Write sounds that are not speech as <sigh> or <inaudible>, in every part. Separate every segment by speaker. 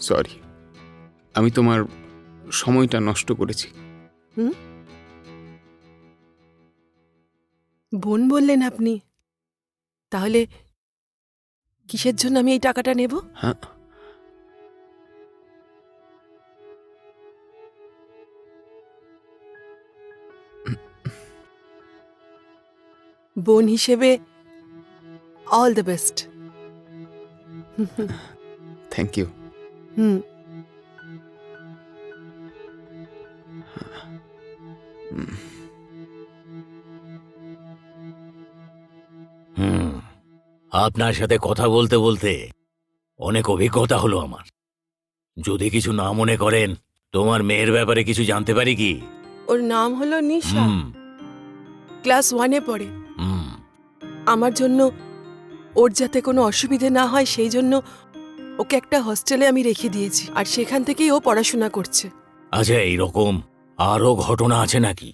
Speaker 1: Sorry আমি তোমার সময়টা নষ্ট করেছি।
Speaker 2: বোন বললেন আপনি। তাহলে কিসের জন্য আমি এই টাকাটা নেব?
Speaker 1: হ্যাঁ।
Speaker 2: বোন হিসেবে all the best
Speaker 1: thank you
Speaker 2: hmm
Speaker 3: hmm আপনার সাথে কথা বলতে বলতে অনেক অভিজ্ঞতা হলো আমার। যদি কিছু না মনে করেন তোমার মেয়ের ব্যাপারে কিছু জানতে পারি কি?
Speaker 2: ওর নাম হলো নিশা।
Speaker 3: হুম।
Speaker 2: ক্লাস ওয়ানে পড়ে।
Speaker 3: হুম।
Speaker 2: আমার জন্য ওর যাতে কোনো অসুবিধে না হয়, সেই জন্য ওকে একটা হস্টেলে আমি রেখে দিয়েছি। আর সেখান থেকেই ও পড়াশোনা করছে।
Speaker 3: আচ্ছা এইরকম আরও ঘটনা আছে নাকি?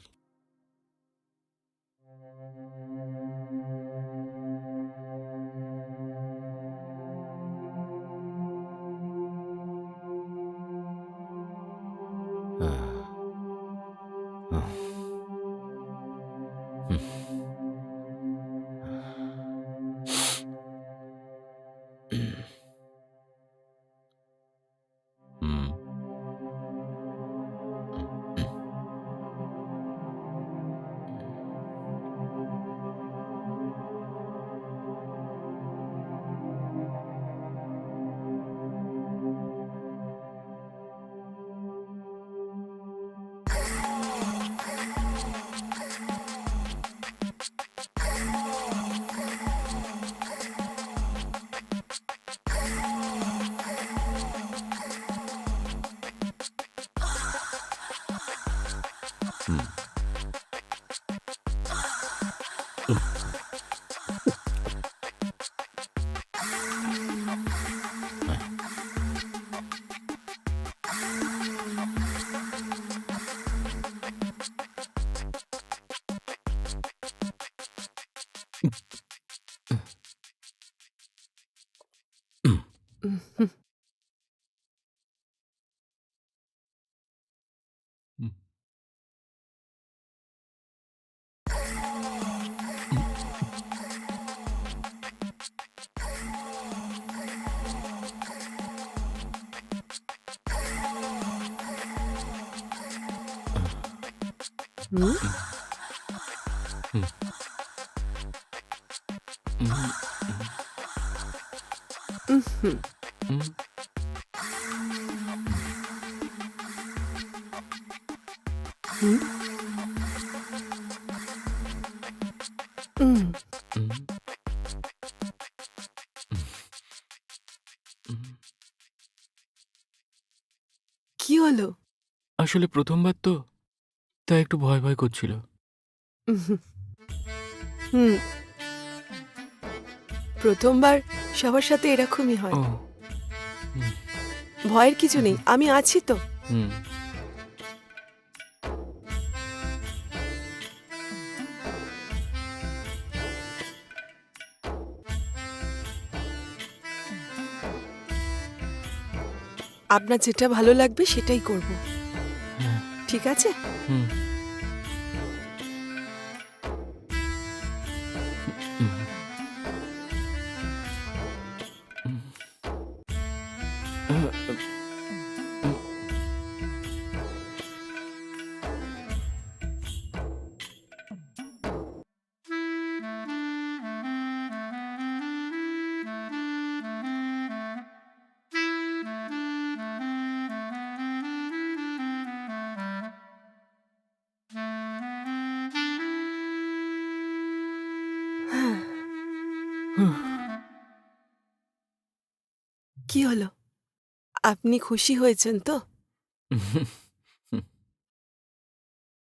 Speaker 3: হুম Música
Speaker 2: হুম? উহুম। হুম? উম, কি হলো?
Speaker 4: আসলে প্রথমবার তো তাই একটু ভয় ভয় করছিল।
Speaker 2: হুম। প্রথমবার সবার সাথে এরকমই হয়।
Speaker 4: ও।
Speaker 2: ভয়ের কিছু নেই আমি আছি তো।
Speaker 4: হুম।
Speaker 2: আপনার যেটা ভালো লাগবে সেটাই করব। ঠিক আছে?
Speaker 4: হুম।
Speaker 2: কি হলো? আপনি খুশি হয়েছেন তো? <laughs>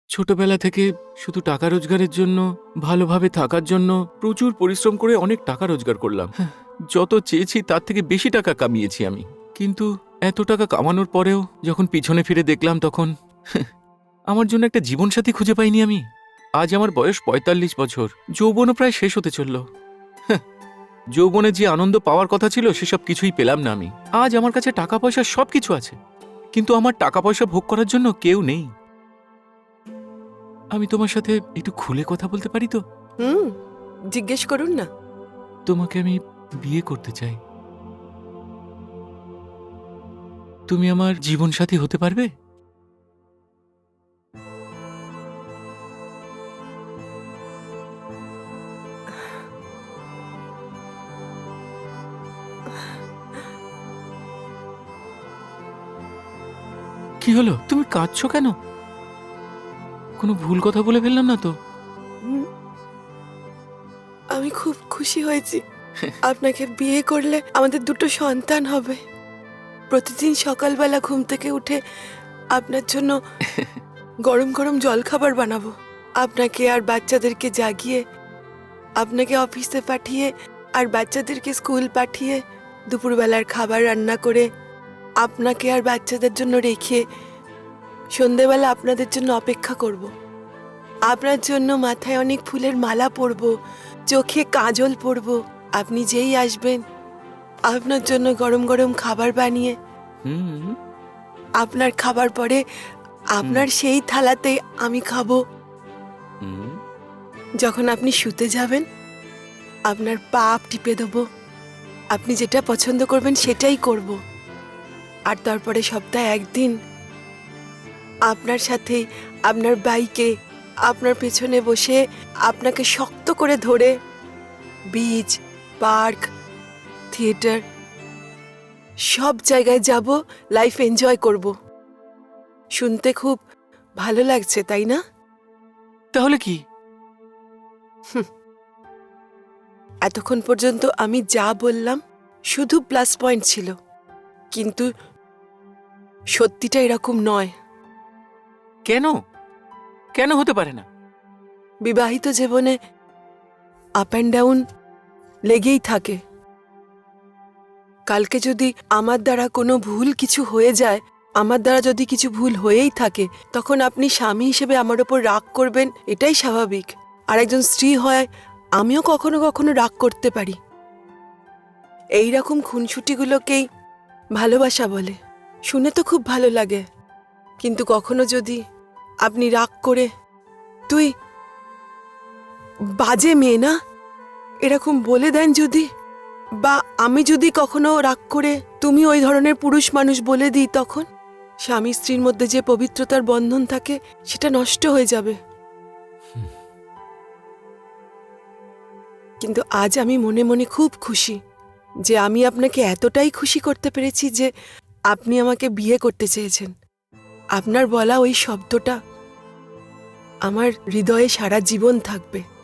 Speaker 4: ছোটবেলা থেকে শুধু টাকা রোজগারের জন্য ভালোভাবে থাকার জন্য প্রচুর পরিশ্রম করে অনেক টাকা রোজগার করলাম। হ্যাঁ, যত চেয়েছি তার থেকে বেশি টাকা কামিয়েছি আমি। কিন্তু এত টাকা কামানোর পরেও যখন পিছনে ফিরে দেখলাম তখন <laughs> আমার জন্য একটা জীবনসাথী খুঁজে পাইনি আমি। আজ আমার বয়স পঁয়তাল্লিশ বছর। যৌবনও প্রায় শেষ হতে চলল। যৌবনে যে আনন্দ পাওয়ার কথা ছিল সেসব কিছুই পেলাম না আমি। আজ আমার কাছে টাকা পয়সা সব কিছু আছে। কিন্তু আমার টাকা পয়সা ভোগ করার জন্য কেউ নেই। আমি তোমার সাথে একটু খুলে কথা বলতে পারি তো?
Speaker 2: হুম জিজ্ঞেস করুন না।
Speaker 4: তোমাকে আমি বিয়ে করতে চাই। তুমি আমার জীবন সাথী হতে পারবে? কি হলো? তুমি কাঁদছো কেন? কোনো ভুল কথা বলে ফেললাম না তো।
Speaker 2: আমি খুব খুশি হয়েছি। আপনাকে বিয়ে করলে আমাদের দুটো সন্তান হবে। প্রতিদিন সকালবেলা ঘুম থেকে উঠে আপনার জন্য গরম গরম জলখাবার বানাবো। আপনাকে আর বাচ্চাদেরকে জাগিয়ে, আপনাকে অফিসে পাঠিয়ে আর বাচ্চাদেরকে স্কুল পাঠিয়ে দুপুরবেলার খাবার রান্না করে আপনাকে আর বাচ্চাদের জন্য রেখে সন্ধেবেলা আপনাদের জন্য অপেক্ষা করব। আপনার জন্য মাথায় অনেক ফুলের মালা পরব চোখে কাজল পরব। আপনি যেই আসবেন আপনার জন্য গরম গরম খাবার বানিয়ে আপনার খাবার পরে আপনার সেই থালাতে আমি খাব। যখন আপনি শুতে যাবেন আপনার পাপ টিপে দেবো। আপনি যেটা পছন্দ করবেন সেটাই করব। আর তারপরে সপ্তাহে একদিন আপনার সাথেই আপনার বাইকে আপনার পেছনে বসে আপনাকে শক্ত করে ধরে বিচ পার্ক থিয়েটার সব জায়গায় যাব লাইফ এনজয় করব। শুনতে খুব ভালো লাগছে তাই না?
Speaker 4: তাহলে কি?
Speaker 2: এতক্ষণ পর্যন্ত আমি যা বললাম শুধু প্লাস পয়েন্ট ছিল। কিন্তু সত্যিটা এরকম নয়।
Speaker 4: কেন? কেন হতে পারে না?
Speaker 2: বিবাহিত জীবনে আপ অ্যান্ড ডাউন লেগেই থাকে। কালকে যদি আমার দ্বারা কোনো ভুল কিছু হয়ে যায় আমার দ্বারা যদি কিছু ভুল হয়েই থাকে তখন আপনি স্বামী হিসেবে আমার ওপর রাগ করবেন এটাই স্বাভাবিক। আর একজন স্ত্রী হয় আমিও কখনো কখনো রাগ করতে পারি। এই রকম খুনসুটিগুলোকেই ভালোবাসা বলে। শুনে তো খুব ভালো লাগে। কিন্তু কখনো যদি আপনি রাগ করে, তুই বাজে মেয়ে না? এরকম বলে দেন যদি, বা আমি যদি কখনো রাগ করে তুমি ওই ধরনের পুরুষ মানুষ বলে দিই তখন স্বামী স্ত্রীর মধ্যে যে পবিত্রতার বন্ধন থাকে, সেটা নষ্ট হয়ে যাবে। কিন্তু আজ আমি মনে মনে খুব খুশি যে আমি আপনাকে এতটাই খুশি করতে পেরেছি যে আপনি আমাকে বিয়ে করতে চেয়েছেন। আপনার বলা ওই শব্দটা আমার হৃদয়ে সারা জীবন থাকবে।